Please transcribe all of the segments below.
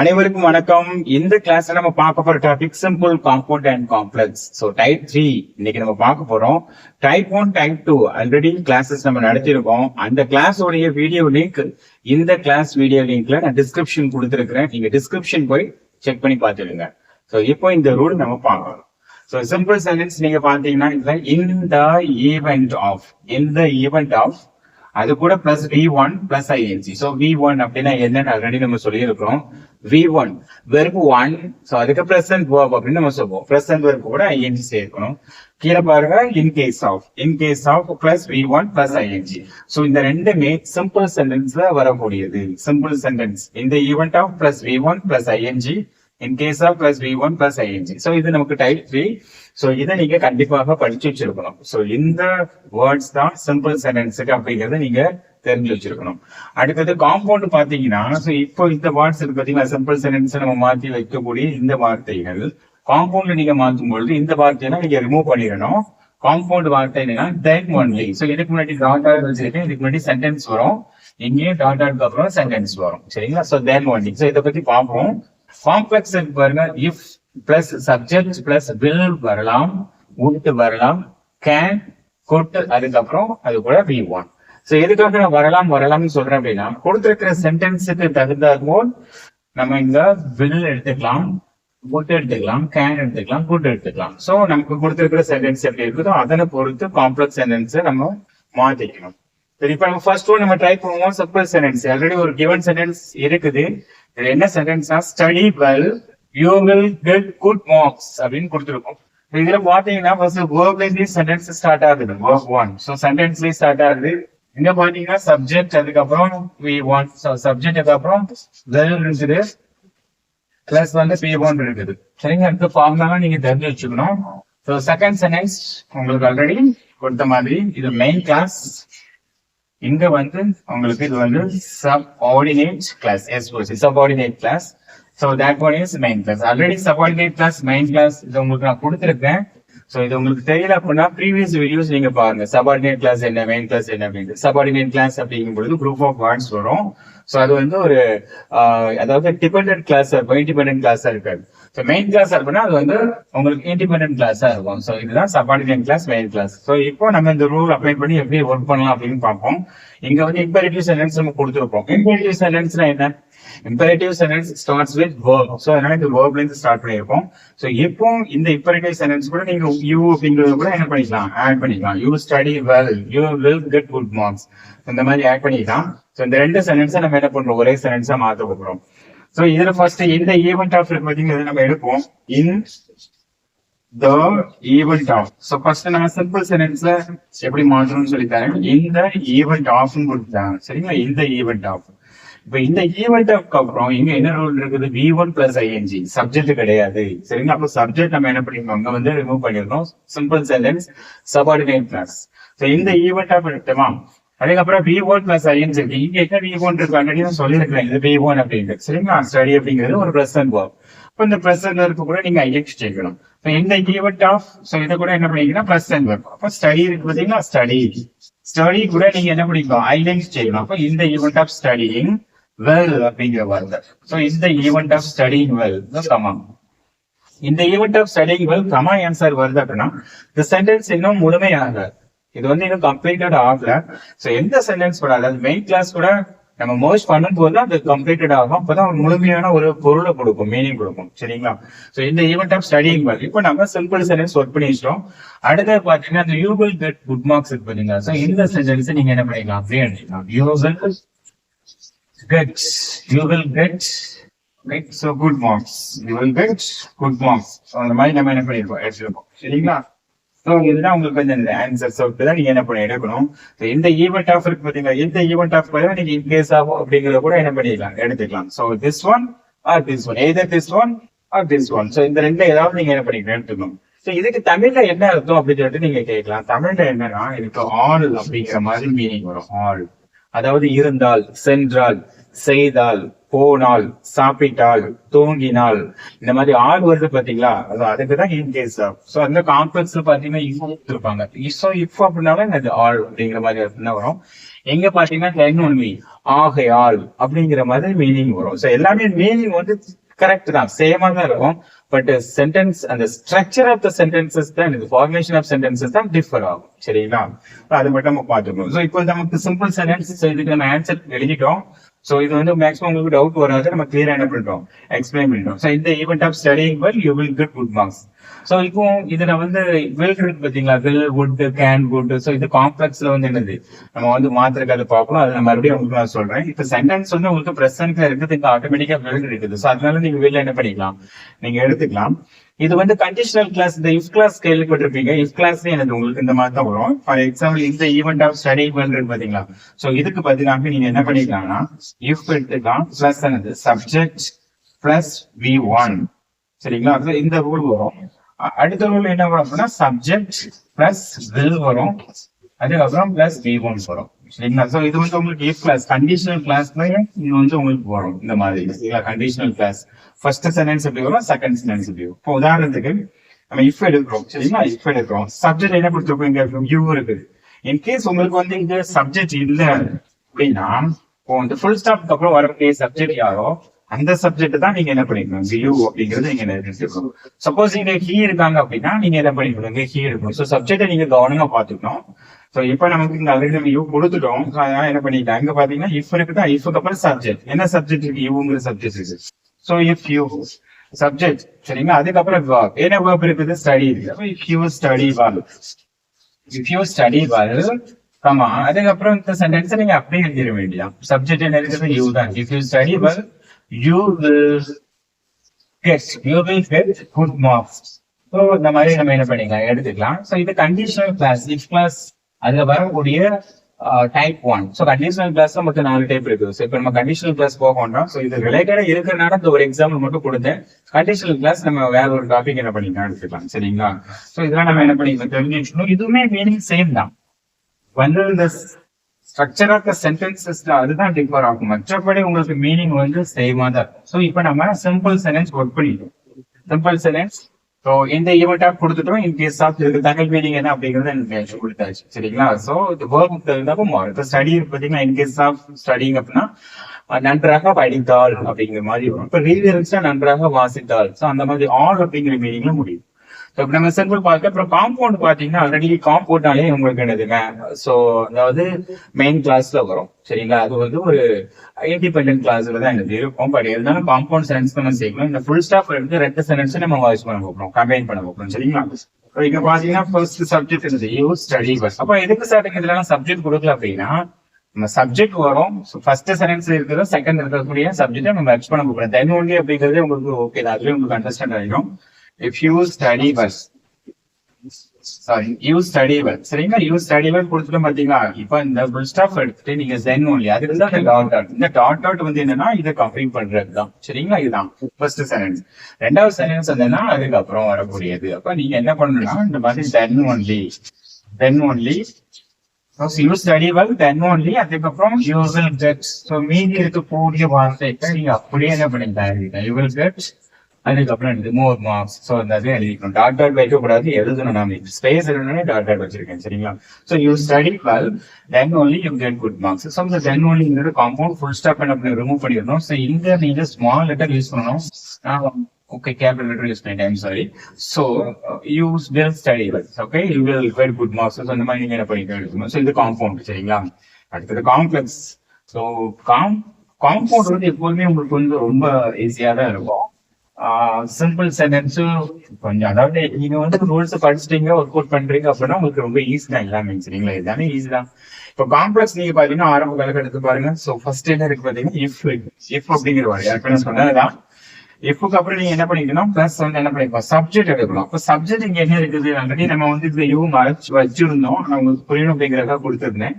அனைவருக்கும் வணக்கம். இந்த கிளாஸ்ல நம்ம பார்க்க போற topic simple compound and complex so type three இன்னைக்கு நம்ம பார்க்க போறோம். Type one type two already classes நம்ம நடத்திருக்கோம் அந்த கிளாஸோடைய வீடியோ லிங்க் இந்த கிளாஸ் வீடியோ லிங்க்ல நான் டிஸ்கிரிப்ஷன் கொடுத்துருக்கிறேன். நீங்க டிஸ்கிரிப்ஷன் போய் செக் பண்ணி பார்த்துடுங்க. ஸோ இப்போ இந்த ரூல் நம்ம பார்க்கணும் ஸோ சிம்பிள் சென்டென்ஸ் நீங்க பாத்தீங்கன்னா இந்த இன் த ஈவெண்ட் ஆஃப் இந்த ஈவெண்ட் ஆஃப் அது கூட plus V one plus INC so V one அப்படின்னா என்னன்னு ஆல்ரெடி நம்ம சொல்லியிருக்கிறோம். வி ஒன் வெறுப்பு ஒன் ஸோ அதுக்கு பிரசன்ட் வேர்ப் அப்படின்னு நம்ம சொல்லுவோம். பிரசன்ட் வெர்ப் கூட ஐஎன்சி சேர்க்கணும். கீழே பாருங்க in case of in case of plus V one plus ING so இந்த ரெண்டுமே சிம்பிள் சென்டென்ஸ்ல வரக்கூடியது. சிம்பிள் சென்டென்ஸ் இந்த event of plus V one plus ING in case of plus V one plus ING so இது நமக்கு type three so இதை நீங்க கண்டிப்பாக படிச்சு வச்சிருக்கணும். ஸோ இந்த வேர்ட்ஸ் தான் சிம்பிள் சென்டென்ஸுக்கு அப்படிங்கறத நீங்க தெரிஞ்சு வச்சிருக்கணும். அடுத்தது காம்பவுண்ட் பாத்தீங்கன்னா ஸோ இப்போ இந்த வேர்ட்ஸ் இருக்கு பாத்தீங்கன்னா சிம்பிள் சென்டென்ஸ் நம்ம மாத்தி வைக்கக்கூடிய இந்த வார்த்தைகள். காம்பவுண்ட்ல நீங்க மாற்றும் பொழுது இந்த வார்த்தையெல்லாம் நீங்க ரிமூவ் பண்ணிடணும். காம்பவுண்ட் வார்த்தை என்னன்னா தென் ஒன்லி ஸோ இதுக்கு முன்னாடி டாட் டாட் வச்சிருக்கேன். இதுக்கு முன்னாடி சென்டென்ஸ் வரும். இங்கேயும் டாட் ஆட்க்கு அப்புறம் சென்டென்ஸ் வரும். சரிங்களா? ஸோ தென் ஒன்லி ஸோ இதை பத்தி பார்ப்போம். காம்ப்ளெக்ஸ் பாருங்க if plus subject plus will வரலாம் உட் வரலாம் கேன் குட் அதுக்கப்புறம் அது கூட வி ஒன் ஸோ எதுக்காக நான் வரலாம் வரலாம்னு சொல்றேன் அப்படின்னா கொடுத்திருக்கிற சென்டென்ஸுக்கு தகுந்தாற்போல் நம்ம இங்க வில் எடுத்துக்கலாம் குட் எடுத்துக்கலாம் கேன் எடுத்துக்கலாம் குட் எடுத்துக்கலாம். ஸோ நமக்கு கொடுத்திருக்கிற சென்டென்ஸ் எப்படி இருக்குதோ அதனை பொறுத்து காம்ப்ளெக்ஸ் சென்டென்ஸை நம்ம மாத்திக்கணும். சரி இப்ப நம்ம ஃபர்ஸ்ட் ஒன் நம்ம ட்ரை பண்ணுவோம் சிம்பிள் சென்டென்ஸ் ஆல்ரெடி ஒரு கிவன் சென்டென்ஸ் இருக்குது. என்ன சென்டென்ஸ்னா study well you will get good marks அப்படின்னு கொடுத்துருக்கோம். இதுல பாத்தீங்கன்னா ஃபர்ஸ்ட் வேர்ப்லேருந்து சென்டென்ஸ் ஸ்டார்ட் ஆகுது வேர்ப் ஒன் ஸோ சென்டென்ஸ்லேயே ஸ்டார்ட் ஆகுது. இங்க பாத்தீங்கன்னா சப்ஜெக்ட் அதுக்கப்புறம் வி ஒன் சப்ஜெக்ட் அப்புறம் வெல் இருக்குது. பிளஸ் வந்து பி ஒன் இருக்குது. சரிங்க அடுத்த ஃபார்ம்லாம் நீங்க தெரிஞ்சு வச்சுக்கணும். ஸோ செகண்ட் சென்டென்ஸ் உங்களுக்கு ஆல்ரெடி கொடுத்த மாதிரி இது மெயின் கிளாஸ் இங்க வந்து உங்களுக்கு இது வந்து subordinate clause yes subordinate clause so that one is main clause already subordinate clause main clause இது உங்களுக்கு நான் கொடுத்துருக்கேன். ஸோ இது உங்களுக்கு தெரியல அப்படின்னா ப்ரீவியஸ் வீடியோஸ் நீங்க பாருங்க. சபார்டினேட் கிளாஸ் என்ன மெயின் கிளாஸ் என்ன அப்படின்னு சபார்டினேட் கிளாஸ் அப்படிங்கும் பொழுது குரூப் ஆஃப் வேர்ட்ஸ் வரும். ஸோ அது வந்து ஒரு அதாவது டிபெண்டன்ட் கிளாஸ் இருக்கும் இண்டிபெண்டன்ட் கிளாஸா இருக்காது. ஸோ மெயின் கிளாஸ் அப்படின்னா அது வந்து உங்களுக்கு இண்டிபெண்டன்ட் கிளாஸா இருக்கும். ஸோ இதுதான் subordinate clause main clause so இப்போ நம்ம இந்த ரூல் அப்ளை பண்ணி எப்படி ஒர்க் பண்ணலாம் அப்படின்னு பார்ப்போம். இங்க வந்து இம்பரேட்டிவ் சென்டென்ஸ் நம்ம கொடுத்துருப்போம். இம்பரேட்டிவ் சென்டென்ஸ்னா என்ன? Imperative sentence starts with verb. So அதனால இந்த verb இருந்து ஸ்டார்ட் பண்ணியிருப்போம் ஸோ இப்போ இந்த இம்பரேட்டிவ் சென்டென்ஸ் கூட நீங்க யூ அப்படிங்கறது கூட என்ன பண்ணிக்கலாம். ஆட் பண்ணிக்கலாம். You study well you will get good marks இந்த மாதிரி ஆட் பண்ணிக்கலாம். ஸோ இந்த ரெண்டு சென்டென்ஸை நம்ம என்ன பண்றோம்? ஒரே சென்டென்ஸா மாற்ற போகிறோம் ஸோ இதுல ஃபர்ஸ்ட் இந்த ஈவெண்ட் ஆஃப் பார்த்தீங்கன்னா நம்ம எடுப்போம். In the event of so first நம்ம சிம்பிள் சென்டென்ஸ்ல எப்படி மாற்றணும்னு சொல்லி தரேன். இந்த ஈவெண்ட் ஆஃப்னு கொடுத்தாங்க சரிங்களா? இந்த ஈவெண்ட் ஆஃப் இப்போ இந்த ஈவெண்ட் ஆஃப்க்கு அப்புறம் இங்க என்ன ரூல் இருக்குது? V one plus ING subject கிடையாது. சரிங்களா? அப்போ சப்ஜெக்ட் நம்ம என்ன பண்ணிருக்கோம் அங்க வந்து ரிமூவ் பண்ணிருக்கோம் simple sentence subordinate plus so இந்த ஈவெண்ட் ஆஃப் எடுத்தோமா? அதுக்கப்புறம் வி ஒன் பிளஸ் ஐன்னு சொல்லி இங்க என்ன வி ஒன் இருக்கு ஆல்ரெடி நான் சொல்லியிருக்கிறேன் இது வி ஒன் அப்படின்ட்டு. சரிங்களா? ஸ்டடி அப்படிங்கிறது ஒரு பிரசன் வேர்ப் இப்போ இந்த பிரசன் ஒர்க்கு கூட நீங்க ஐஎக்ஸ் சேர்க்கணும் இப்போ இந்த கீவர்ட் ஆஃப் ஸோ இதை கூட என்ன பண்ணிக்கலாம் பிரசன் ஒர்க் அப்போ ஸ்டடி இருக்கு பார்த்தீங்கன்னா ஸ்டடி ஸ்டடி கூட நீங்க என்ன பண்ணிக்கலாம்? ஐலெக்ஸ் செய்யணும் அப்போ இந்த ஈவெண்ட் ஆஃப் ஸ்டடிங் வெல் அப்படிங்கிற வார்த்தை. ஸோ இந்த ஈவெண்ட் ஆஃப் ஸ்டடிங் வெல் சமம் இந்த event of studying well comma answer வருது அப்படின்னா இந்த சென்டென்ஸ் இன்னும் முழுமையாக இது வந்து இன்னும் கம்ப்ளீட்டட் ஆகல. ஸோ எந்த சென்டென்ஸ் கூட அதாவது மெயின் கிளாஸ் கூட நம்ம மோஸ்ட் பண்ணும்போது அது கம்ப்ளீட்டட் ஆகும். அப்பதான் ஒரு முழுமையான ஒரு பொருளை கொடுக்கும் மீனிங் கொடுக்கும். சரிங்களா? ஸோ இந்த ஈவெண்ட் ஆஃப் ஸ்டடிங் மாதிரி இப்போ நம்ம சிம்பிள் சென்டென்ஸ் ஒர்க் பண்ணி வச்சிட்டோம் அடுத்தது பாத்தீங்கன்னா அந்த you will get good marks இருக்கு பாத்தீங்களா ஸோ இந்த சென்டென்ஸ் நீங்க என்ன பண்ணிக்கலாம்? அப்படியே எடுத்துக்கலாம். You will get you will get good marks good marks. You will get அந்த மாதிரி நம்ம என்ன பண்ணிருக்கோம்? எடுத்துருக்கோம். சரிங்களா? ஸோ இதுதான் உங்களுக்கு வந்து அந்த ஆன்சர் ஸோ இப்பதான் நீங்க என்ன பண்ணி எடுக்கணும். ஸோ இந்த ஈவெண்ட் ஆஃப் இருக்கு பாத்தீங்களா? இந்த ஈவெண்ட் ஆஃப் கூட நீங்க இன்கேஸ் ஆகும் அப்படிங்கறத கூட என்ன பண்ணிக்கலாம் எடுத்துக்கலாம். So this one or this one either this one or this one so இந்த ரெண்டுல ஏதாவது நீங்க என்ன பண்ணிக்கலாம் எடுத்துக்கணும். ஸோ இதுக்கு தமிழ்ல என்ன அர்த்தம் அப்படின்னு சொல்லிட்டு நீங்க கேட்கலாம். தமிழ்ல என்னன்னா இதுக்கு ஆள் அப்படிங்கிற மாதிரி மீனிங் வரும். ஆள். அதாவது இருந்தால் சென்றால் செய்தால் போனால் சாப்பிட்டால் தூங்கினால். இந்த மாதிரி ஆள் வருது பாத்தீங்களா அது அதுக்கு தான் இன் கேஸ் ஸோ அந்த காம்ப்ளெக்ஸ்ல பாத்தீங்கன்னா இஃப் கொடுத்துருப்பாங்க. ஸோ இஃப் அப்படின்னாலே அது ஆள் அப்படிங்கிற மாதிரி அப்படின்னா வரும்? எங்க பாத்தீங்கன்னா தென் ஆகை ஆகையால் அப்படிங்கிற மாதிரி மீனிங் வரும். ஸோ எல்லாமே மீனிங் வந்து கரெக்ட் தான். சேமா தான் இருக்கும். பட் சென்டென்ஸ் அந்த ஸ்ட்ரக்சர் ஆஃப் த சென்டென்சஸ் தான் இது. ஃபார்மேஷன் ஆஃப் சென்டென்சஸ் தான் டிஃபர் ஆகும். சரிங்களா? அது மட்டும் நம்ம பார்த்துக்கணும். ஸோ இப்போ நமக்கு சிம்பிள் சென்டென்சஸ் இதுக்கு நம்ம ஆன்சர் எழுதிட்டோம். ஸோ இது வந்து மேக்ஸிமம் உங்களுக்கு டவுட் வராது. நம்ம கிளியர் என்ன பண்ணுறோம் எக்ஸ்பிளைன் பண்ணுறோம் ஸோ இந்த event of studying well you will get good marks so இப்போ இதுல வந்து வில் இருக்கு பாத்தீங்களா will would can would so இது காம்ப்ளெக்ஸ்ல வந்து என்னது? நம்ம வந்து மாத்திரக்கு அதை பார்க்கணும். அதை நான் மறுபடியும் உங்களுக்கு நான் சொல்றேன். இப்போ சென்டென்ஸ் வந்து உங்களுக்கு பிரசன்ட்ல இருக்குது. இங்க ஆட்டோமேட்டிக்கா வில் இருக்குது. ஸோ அதனால நீங்க வில் என்ன பண்ணிக்கலாம்? நீங்க எடுத்துக்கலாம். இது வந்து கண்டிஷனல் கிளாஸ் இந்த இஃப் கிளாஸ் கேள்விப்பட்டிருப்பீங்க. இஃப் கிளாஸ் எனக்கு உங்களுக்கு இந்த மாதிரி தான் வரும். ஃபார் எக்ஸாம்பிள் இந்த ஈவெண்ட் ஆஃப் ஸ்டடி வெல் இருக்கு பாத்தீங்களா சோ இதுக்கு பதிலாக நீங்க என்ன பண்ணிக்கலாம்னா இஃப் எடுத்துக்கலாம் பிளஸ் என்னது? சப்ஜெக்ட் பிளஸ் வி ஒன் சரிங்களா? அது இந்த ரூல் வரும். அடுத்த ரூல் என்ன வரும் அப்படின்னா சப்ஜெக்ட் பிளஸ் வில் வரும். அதுக்கப்புறம் பிளஸ் வி ஒன் வரும். சரிங்களா சோ இது வந்து உங்களுக்கு இஃப் கிளாஸ் கண்டிஷனல் கிளாஸ்ல இது வந்து உங்களுக்கு வரும் இந்த மாதிரி. சரிங்களா கண்டிஷனல் கிளாஸ் ஃபர்ஸ்ட் சென்டென்ஸ் எப்படி வரும்? செகண்ட் சென்டென்ஸ் எப்படி வரும்? இப்போ உதாரணத்துக்கு நம்ம இஃப் எடுக்கிறோம். சரிங்களா? இஃப் எடுக்கிறோம். சப்ஜெக்ட் என்ன கொடுத்துருக்கோம்? இங்க யூ இருக்குது. இன்கேஸ் உங்களுக்கு வந்து இங்க சப்ஜெக்ட் இல்ல அப்படின்னா இப்போ வந்து ஃபுல் ஸ்டாப்க்கு அப்புறம் வரக்கூடிய சப்ஜெக்ட் யாரோ அந்த சப்ஜெக்ட் தான் நீங்க என்ன பண்ணிக்கணும்? யூ அப்படிங்கறது நீங்க எடுத்துக்கணும் சப்போஸ் இங்க ஹீ இருக்காங்க அப்படின்னா நீங்க என்ன பண்ணிக்கணும்? ஹீ இருக்கணும். ஸோ சப்ஜெக்டை நீங்க கவனமா பாத்துக்கணும் ஸோ இப்போ நமக்கு இங்க ஆல்ரெடி நம்ம யூ கொடுத்துட்டோம் அதனால என்ன பண்ணிக்கலாம் இங்க பாத்தீங்கன்னா இஃப் இருக்குதா இஃப்க்கு அப்புறம் சப்ஜெக்ட் என்ன சப்ஜெக்ட் இருக்கு? யூங்கிற சப்ஜெக்ட் இருக்கு. ஸோ இஃப் யூ சப்ஜெக்ட் சரிங்களா? அதுக்கப்புறம் verb. என்ன வேர்ப் இருக்குது? ஸ்டடி இருக்கு if you study well if you study well comma அதுக்கப்புறம் இந்த சென்டென்ஸ் நீங்க அப்படியே எழுதிட வேண்டியா சப்ஜெக்ட் என்ன இருக்குது? யூ தான். If you study well you will get you will get good marks so இந்த மாதிரி நம்ம என்ன பண்ணிக்கலாம்? எடுத்துக்கலாம். ஸோ இது கண்டிஷனல் கிளாஸ் இஃப் கிளாஸ் அதுல வரக்கூடிய டைப் ஒன் ஸோ கண்டிஷனல் கிளாஸ்ல மட்டும் நாலு டைப் இருக்குது. ஸோ இப்போ நம்ம கண்டிஷனல் கிளாஸ் போக வேண்டாம். ஸோ இது ரிலேட்டடா இருக்கிறனால இந்த ஒரு எக்ஸாம்பிள் மட்டும் கொடுத்தேன். கண்டிஷனல் கிளாஸ் நம்ம வேற ஒரு டாபிக் என்ன பண்ணிக்கலாம் எடுத்துக்கலாம் சரிங்களா? ஸோ இதெல்லாம் நம்ம என்ன பண்ணிக்கலாம் தெரிஞ்சுக்கணும். இதுவுமே மீனிங் சேம் தான். வந்து இந்த ஸ்ட்ரக்சர் ஆஃப் த அதுதான் டிஃபர் ஆகும். மற்றபடி உங்களுக்கு மீனிங் வந்து சேமா தான். ஸோ இப்போ நம்ம சிம்பிள் சென்டென்ஸ் ஒர்க் பண்ணிட்டோம். சிம்பிள் சென்டென்ஸ் ஸோ இந்த ஈவெண்ட்டாக கொடுத்துட்டோம். இன் கேஸ் ஆஃப் இதுக்கு தகவல் மீனிங் என்ன அப்படிங்கறது எனக்கு கொடுத்தாச்சு. சரிங்களா? ஸோ இது ஒர்க் இருந்தாலும் மாறும். இப்போ ஸ்டடி பார்த்தீங்கன்னா இன் கேஸ் ஆஃப் ஸ்டடிங் அப்படின்னா நன்றாக படித்தாள் அப்படிங்கிற மாதிரி வரும். இப்போ ரீல் இருந்துச்சுன்னா நன்றாக வாசித்தாள். ஸோ அந்த மாதிரி ஆல் அப்படிங்கிற மீனிங்ல முடியும். இப்போ நம்ம சிம்பிள் பார்க்க அப்புறம் காம்பவுண்ட் பார்த்தீங்கன்னா ஆல்ரெடி காம்பவுண்ட்னாலே உங்களுக்கு என்னதுங்க ஸோ அதாவது மெயின் கிளாஸ்ல வரும். சரிங்களா? அது வந்து ஒரு இண்டிபெண்டன்ட் கிளாஸ்ல தான் எனக்கு இருக்கும். பட் இருந்தாலும் காம்பவுண்ட் சென்ஸ் நம்ம சேர்க்கணும் இந்த ஃபுல் ஸ்டாஃப் வந்து ரெண்டு சென்டென்ஸ் நம்ம வாய்ஸ் பண்ண போகிறோம் கம்பைன் பண்ண போகிறோம் சரிங்களா? இங்க பாத்தீங்கன்னா ஃபர்ஸ்ட் சப்ஜெக்ட் இருந்தது யூ ஸ்டடி பஸ் அப்போ எதுக்கு சார் இதெல்லாம் சப்ஜெக்ட் கொடுக்கல அப்படின்னா நம்ம சப்ஜெக்ட் வரும். ஃபர்ஸ்ட் சென்டென்ஸ் இருக்கிற செகண்ட் இருக்கக்கூடிய சப்ஜெக்ட் நம்ம மெர்ஜ் பண்ண போகிறோம் தென் ஒன்லி அப்படிங்கிறது உங்களுக்கு ஓகே தான். அதுவே உங்களுக்கு அண்டர்ஸ்டாண்ட் ஆகிடும் if you study plus sorry you study well சரிங்களா? யூ ஸ்டடி வெல் கொடுத்துட்டு பாத்தீங்களா இப்போ இந்த ஃபுல் ஸ்டாஃப் எடுத்துட்டு நீங்க தென் ஒன்லி அதுக்கு தான் இந்த டாட் டாட் இந்த டாட் டாட் வந்து என்னன்னா இதை கம்பைன் பண்றது தான் சரிங்களா? இதுதான். ஃபர்ஸ்ட் சென்டென்ஸ் ரெண்டாவது சென்டென்ஸ் என்னன்னா அதுக்கப்புறம் வரக்கூடியது. அப்ப நீங்க என்ன பண்ணணும்னா இந்த மாதிரி then only then only you study well then only அதுக்கப்புறம் யூ வில் கெட் ஸோ மீதி இருக்கக்கூடிய வார்த்தைகளை நீங்க அப்படியே என்ன பண்ணிக்கலாம்? யூ வில் கெட் அதுக்கப்புறம் இது மோர் மார்க்ஸ் ஸோ அந்த இது எழுதிக்கணும். டாட் டாட் வைக்கக்கூடாது எழுதணும் நாம. ஸ்பேஸ் எழுதணும் டாட் டாட் வச்சிருக்கேன் சரிங்களா? So you study well then only you get good marks so இந்த தென் ஒன்லிங்கிறது காம்பவுண்ட் ஃபுல் ஸ்டாப் என்ன பண்ணி ரிமூவ் பண்ணிடணும். ஸோ இங்க நீங்க ஸ்மால் லெட்டர் யூஸ் பண்ணணும். ஓகே கேபிட்டல் லெட்டர் யூஸ் பண்ணிட்டேன் sorry so you will study well okay you will get good marks அந்த மாதிரி நீங்க என்ன பண்ணிக்க இருக்கணும் ஸோ இது காம்பவுண்ட் சரிங்களா? அடுத்தது காம்ப்ளெக்ஸ் ஸோ காம் காம்பவுண்ட் வந்து எப்போதுமே உங்களுக்கு வந்து ரொம்ப ஈஸியா தான் இருக்கும். சிம்பிள் சென்டென்ஸும் கொஞ்சம் அதாவது நீங்க வந்து ரூல்ஸ் படிச்சிட்டீங்க ஒர்க் அவுட் பண்றீங்க அப்படின்னா உங்களுக்கு ரொம்ப ஈஸி தான் எல்லாமே சரிங்களா? இதுதானே ஈஸி தான். இப்போ காம்ப்ளெக்ஸ் நீங்க பாத்தீங்கன்னா ஆரம்ப காலகட்டத்து பாருங்க. ஸோ ஃபர்ஸ்ட் என்ன இருக்கு பாத்தீங்கன்னா இஃப் இஃப் அப்படிங்கிற வார்த்தை ஏற்கனவே சொன்னதுதான். இஃப்க்கு அப்புறம் நீங்க என்ன பண்ணிக்கணும்? பிளஸ் வந்து என்ன பண்ணிக்கலாம் சப்ஜெக்ட் எடுக்கணும். அப்ப சப்ஜெக்ட் இங்க என்ன இருக்குது? ஆல்ரெடி நம்ம வந்து இதுல யூ மறைச்சு வச்சிருந்தோம். நான் உங்களுக்கு புரியணும் அப்படிங்கிறதா கொடுத்துருந்தேன்.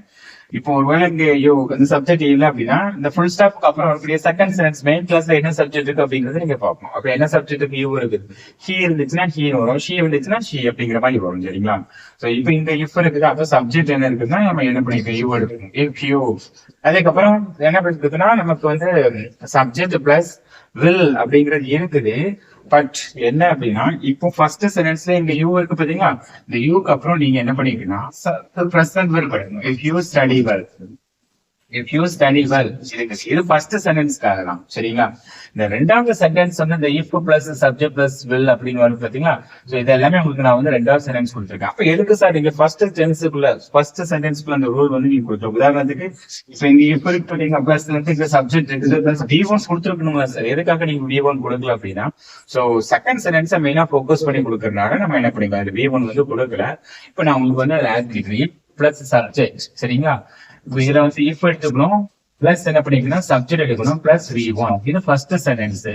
இப்போ ஒருவேளை இங்க ஐயோ இந்த சப்ஜெக்ட் இல்ல அப்படின்னா இந்த ஃபுல் ஸ்டாப்க்கு அப்புறம் வரக்கூடிய செகண்ட் சென்ஸ் மெயின் கிளாஸ்ல என்ன சப்ஜெக்ட் இருக்கு அப்படிங்கறது நீங்க பார்ப்போம் அப்ப என்ன சப்ஜெக்ட்டுக்கு யூ இருக்குது ஹீ இருந்துச்சுன்னா ஹீ வரும். ஷீ இருந்துச்சுன்னா ஷீ அப்படிங்கிற மாதிரி வரும் சரிங்களா? சோ இப்போ இந்த இஃப் இருக்குது அப்ப சப்ஜெக்ட் என்ன இருக்குன்னா நம்ம என்ன பண்ணிக்கலாம் யூ எடுக்கணும். இஃப் யூ அதுக்கப்புறம் என்ன இருக்குதுன்னா நமக்கு வந்து சப்ஜெக்ட் பிளஸ் வில் அப்படிங்கிறது இருக்குது. பட் என்ன அப்படின்னா இப்போ ஃபர்ஸ்ட் சென்டென்ஸ்ல இங்க யூ இருக்கு பாத்தீங்களா? இந்த யூக்கு அப்புறம் நீங்க என்ன பண்ணிக்கணும்னா பிரசன்ட் வெல் படிக்கணும் if you study well if you study well இதுக்கு இது ஃபர்ஸ்ட் சென்டென்ஸ்க்காக தான் சரிங்களா? இந்த ரெண்டாவது சென்டென்ஸ் வந்து இந்த if plus subject plus will அப்படின்னு வரும் பாத்தீங்களா? சோ இது எல்லாமே உங்களுக்கு நான் வந்து ரெண்டாவது சென்டென்ஸ் கொடுத்துருக்கேன். அப்ப எதுக்கு சார் நீங்க ஃபர்ஸ்ட் டென்ஸுக்குள்ள ஃபர்ஸ்ட் சென்டென்ஸ்க்குள்ள அந்த ரூல் வந்து நீங்க கொடுத்துருக்கோம் உதாரணத்துக்கு இப்போ இந்த இஃப் இருக்கு பாத்தீங்க பிளஸ் வந்து இந்த சப்ஜெக்ட் இருக்குது பிளஸ் டி ஒன்ஸ் கொடுத்துருக்கணுமா சார் எதுக்காக நீங்க வி ஒன் கொடுக்கல அப்படின்னா சோ செகண்ட் சென்டென்ஸை மெயினா ஃபோக்கஸ் பண்ணி கொடுக்கறனால நம்ம என்ன பண்ணிக்கலாம்? அது வி ஒன் வந்து கொடுக்கல. இப்போ நான் உங்களுக்கு வந்து அதை ஆட் பண்ணிக்கிறேன் பிளஸ் சப்ஜெக்ட் சரிங்களா? இதை வந்து இஃப் எடுத்துக்கணும் பிளஸ் என்ன பண்ணிக்கணும் சப்ஜெக்ட் எடுக்கணும் பிளஸ் வி ஒன் இது ஃபர்ஸ்ட் சென்டென்ஸ்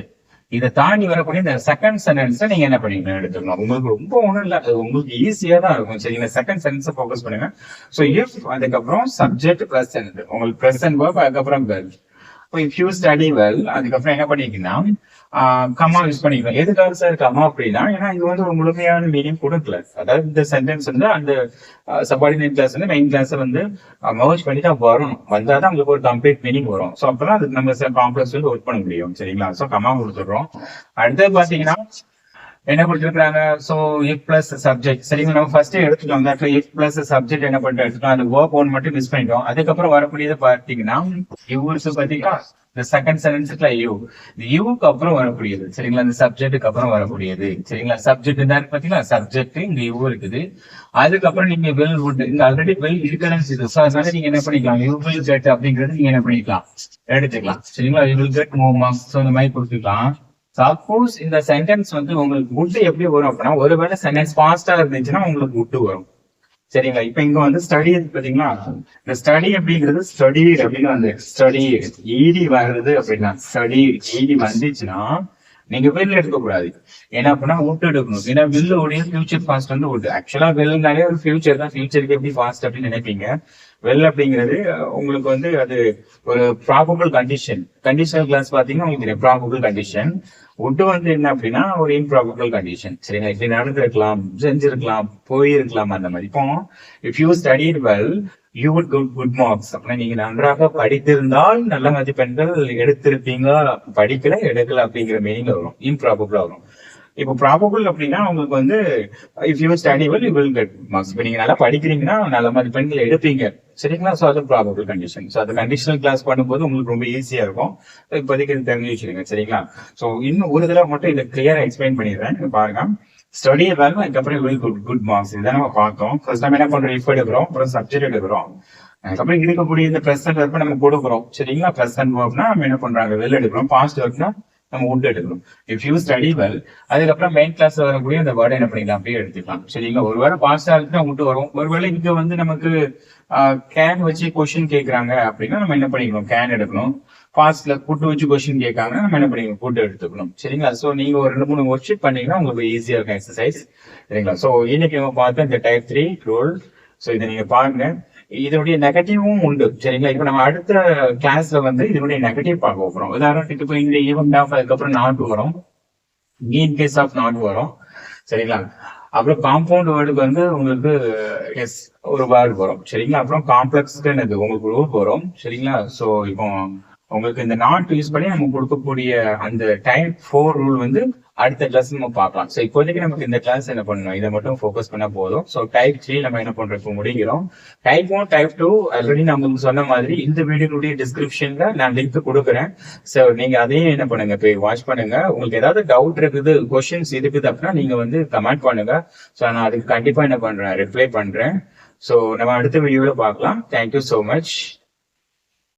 இதை தாண்டி வரக்கூடிய இந்த செகண்ட் சென்டென்ஸ் நீங்க என்ன பண்ணிக்கணும் எடுத்துக்கணும். உங்களுக்கு ரொம்ப ஒண்ணும் இல்ல. உங்களுக்கு ஈஸியா தான் இருக்கும். சரிங்களா செகண்ட் சென்டென்ஸ் ஃபோக்கஸ் பண்ணுங்க. ஸோ இஃப் அதுக்கப்புறம் சப்ஜெக்ட் பிரசன்ட் உங்களுக்கு பிரசன்ட் வேர்ப் அதுக்கப்புறம் வெல் இப்போ இஃப் யூ ஸ்டடி வெல் அதுக்கப்புறம் என்ன பண்ணிக்கணும் கமா யூஸ் பண்ணிக்கலாம். எதுக்காக சார் கமா அப்படின்னா ஏன்னா இது வந்து ஒரு முழுமையான மீனிங் கொடுக்கல. அதாவது இந்த சென்டென்ஸ் வந்து அந்த சபார்டினேட் கிளாஸ் வந்து மெயின் கிளாஸ் வந்து மர்ஜ் பண்ணி தான் வரணும் வந்தாதான் தான் உங்களுக்கு ஒரு கம்ப்ளீட் மீனிங் வரும். ஸோ அப்பதான் அதுக்கு நம்ம காம்ப்ளெக்ஸ் வந்து ஒர்க் பண்ண முடியும். சரிங்களா? ஸோ கமா கொடுத்துடுறோம். அடுத்தது பாத்தீங்கன்னா என்ன கொடுத்துருக்காங்க சோ இஃப் பிளஸ் சப்ஜெக்ட் சரிங்க நம்ம ஃபர்ஸ்ட் எடுத்துட்டோம். அந்த இஃப் பிளஸ் சப்ஜெக்ட் என்ன பண்ணிட்டு எடுத்துட்டோம். அந்த ஒர்க் ஒன் மட்டும் மிஸ் பண்ணிட்டோம். அதுக்கப்புறம் வரக்கூடியது பாத்தீங்கன்னா யூஸ் பாத்தீங்கன்னா இந்த செகண்ட் சென்டென்ஸ்ல யூ இந்த யூக்கு அப்புறம் வரக்கூடியது. சரிங்களா? இந்த சப்ஜெக்ட்டுக்கு அப்புறம் வரக்கூடியது. சரிங்களா? சப்ஜெக்ட் என்ன இருக்கு பாத்தீங்களா? சப்ஜெக்ட் இங்க யூ இருக்குது. அதுக்கப்புறம் நீங்க வெல் உட் இங்க ஆல்ரெடி வெல் இருக்கலன்ஸ் இது ஸோ அதனால நீங்க என்ன பண்ணிக்கலாம்? யூ வில் கெட் அப்படிங்கறது நீங்க என்ன பண்ணிக்கலாம்? எடுத்துக்கலாம். சரிங்களா? You will get more marks so இந்த மாதிரி கொடுத்துக்கலாம். சப்போஸ் இந்த சென்டென்ஸ் வந்து உங்களுக்கு குட் எப்படி வரும் அப்படின்னா ஒருவேளை சென்டென்ஸ் ஃபாஸ்டா இருந்துச்சுன்னா உங்களுக்கு குட் வரும். சரிங்களா? இப்ப இங்க வந்து ஸ்டடி பாத்தீங்கன்னா இந்த ஸ்டடி அப்படிங்கிறது ஸ்டடி அப்படின்னு வந்து ஸ்டடி ஈடி வர்றது அப்படின்னா ஸ்டடி ஈடி வந்துச்சுன்னா நீங்க வெளில எடுக்கக்கூடாது. ஏன்னா அப்படின்னா விட்டு எடுக்கணும். ஏன்னா வில்லுடைய ஃபியூச்சர் ஃபாஸ்ட் வந்து விட்டு ஆக்சுவலா வெல்னாலே ஒரு ஃபியூச்சர் தான். ஃபியூச்சருக்கு எப்படி ஃபாஸ்ட் அப்படின்னு நினைப்பீங்க? வெல் அப்படிங்கிறது உங்களுக்கு வந்து அது ஒரு ப்ராபபிள் கண்டிஷன் கண்டிஷனல் கிளாஸ் பாத்தீங்கன்னா உங்களுக்கு ப்ராபபிள் கண்டிஷன் உட்டு வந்து என்ன அப்படின்னா ஒரு இம்ப்ராபபிள் கண்டிஷன் சரிங்களா இப்படி நடந்திருக்கலாம் செஞ்சிருக்கலாம் போயிருக்கலாம் அந்த மாதிரி. இப்போ if you studied well you would good good marks அப்படின்னா நீங்க நன்றாக படித்திருந்தால் நல்ல மதிப்பெண்கள் எடுத்திருப்பீங்க படிக்கல எடுக்கல அப்படிங்கிற மீனிங் வரும். இம்ப்ராபபிளா வரும். இப்போ ப்ராபபிள் அப்படின்னா உங்களுக்கு வந்து if you study well you will get marks இப்போ நீங்க நல்லா படிக்கிறீங்கன்னா நல்ல மாதிரி பெண்கள் எடுப்பீங்க. சரிங்களா? ஸோ அது ப்ராபபிள் கண்டிஷன் ஸோ அது கண்டிஷனல் கிளாஸ் பண்ணும்போது உங்களுக்கு ரொம்ப ஈஸியா இருக்கும். இப்போதைக்கு இது தெரிஞ்சு வச்சிருங்க சரிங்களா? ஸோ இன்னும் ஒரு தடவை மட்டும் இதை கிளியரா எக்ஸ்பிளைன் பண்ணிடுறேன். பாருங்க. ஸ்டடி வேல்யூ அதுக்கப்புறம் வில் குட் குட் மார்க்ஸ் இதை நம்ம பார்த்தோம் ஃபர்ஸ்ட் நம்ம என்ன பண்றோம்? இஃப் எடுக்கிறோம். அப்புறம் சப்ஜெக்ட் எடுக்கிறோம். அதுக்கப்புறம் இருக்கக்கூடிய இந்த ப்ரெசன்ட் ஒர்க் நம்ம கொடுக்குறோம். சரிங்களா? ப்ரெசன்ட் ஒர்க்னா நம்ம என்ன பண்றாங்க? வெல் எடுக்கிறோம். பாஸ்ட் ஒர்க்னா நம்ம உட் எடுக்கணும். இஃப் யூ ஸ்டடி வெல் அதுக்கப்புறம் மெயின் கிளாஸ் வரக்கூடிய அந்த வேர்டை என்ன பண்ணிக்கலாம்? அப்படியே எடுத்துக்கலாம். சரிங்களா? ஒருவேளை பாஸ் இருக்குன்னா உட்டு வரும். ஒருவேளை இங்க வந்து நமக்கு கேன் வச்சு கொஸ்டின் கேட்கறாங்க அப்படின்னா நம்ம என்ன பண்ணிக்கணும்? கேன் எடுக்கணும். பாஸ்ட்ல கூட்டு வச்சு கொஸ்டின் கேட்காங்க நம்ம என்ன பண்ணிக்கணும்? கூட்டு எடுத்துக்கணும். சரிங்களா? சோ நீங்க ஒரு ரெண்டு மூணு ஒர்க் ஷீட் பண்ணீங்கன்னா உங்களுக்கு ஈஸியா இருக்கும் எக்ஸசைஸ் சரிங்களா? சோ இன்னைக்கு நம்ம பார்த்தோம் இந்த டைப் த்ரீ ரோல் சோ இதை நீங்க பாருங்க. இதனுடைய நெகட்டிவும் உண்டு. சரிங்களா? இப்ப நம்ம அடுத்த கிளாஸ்ல வந்து இதனுடைய நெகட்டிவ் பார்க்க போறோம். உதாரணத்துக்கு இப்போ இந்த e ஈவெண்ட் ஆஃப் அதுக்கப்புறம் நாட் வரும். இன் கேஸ் ஆஃப் நாட் வரும். சரிங்களா? அப்புறம் காம்பவுண்ட் வேர்டுக்கு வந்து உங்களுக்கு எஸ் ஒரு வேர்டு வரும். சரிங்களா? அப்புறம் காம்ப்ளெக்ஸ்க்கு எனக்கு உங்களுக்கு ரூல் வரும். சரிங்களா? சோ இப்போ உங்களுக்கு இந்த நாட் யூஸ் பண்ணி நம்ம கொடுக்கக்கூடிய அந்த டைப் ஃபோர் ரூல் வந்து அடுத்த கிளாஸ் நம்ம பார்க்கலாம். ஸோ இப்போதைக்கு நமக்கு இந்த கிளாஸ் என்ன பண்ணணும்? இதை மட்டும் ஃபோக்கஸ் பண்ணா போதும். ஸோ டைப் த்ரீ நம்ம என்ன பண்றோம் இப்போ முடிக்கிறோம் type one type two already நான் உங்களுக்கு சொன்ன மாதிரி இந்த வீடியோனுடைய டிஸ்கிரிப்ஷன்ல நான் லிங்க் கொடுக்குறேன். ஸோ நீங்க அதையும் என்ன பண்ணுங்க? போய் வாட்ச் பண்ணுங்க. உங்களுக்கு ஏதாவது டவுட் இருக்குது கொஸ்டின்ஸ் இருக்குது அப்படின்னா நீங்க வந்து கமெண்ட் பண்ணுங்க. ஸோ நான் அதுக்கு கண்டிப்பா என்ன பண்றேன்? ரிப்ளை பண்றேன். ஸோ நம்ம அடுத்த வீடியோவில் பார்க்கலாம். Thank you so much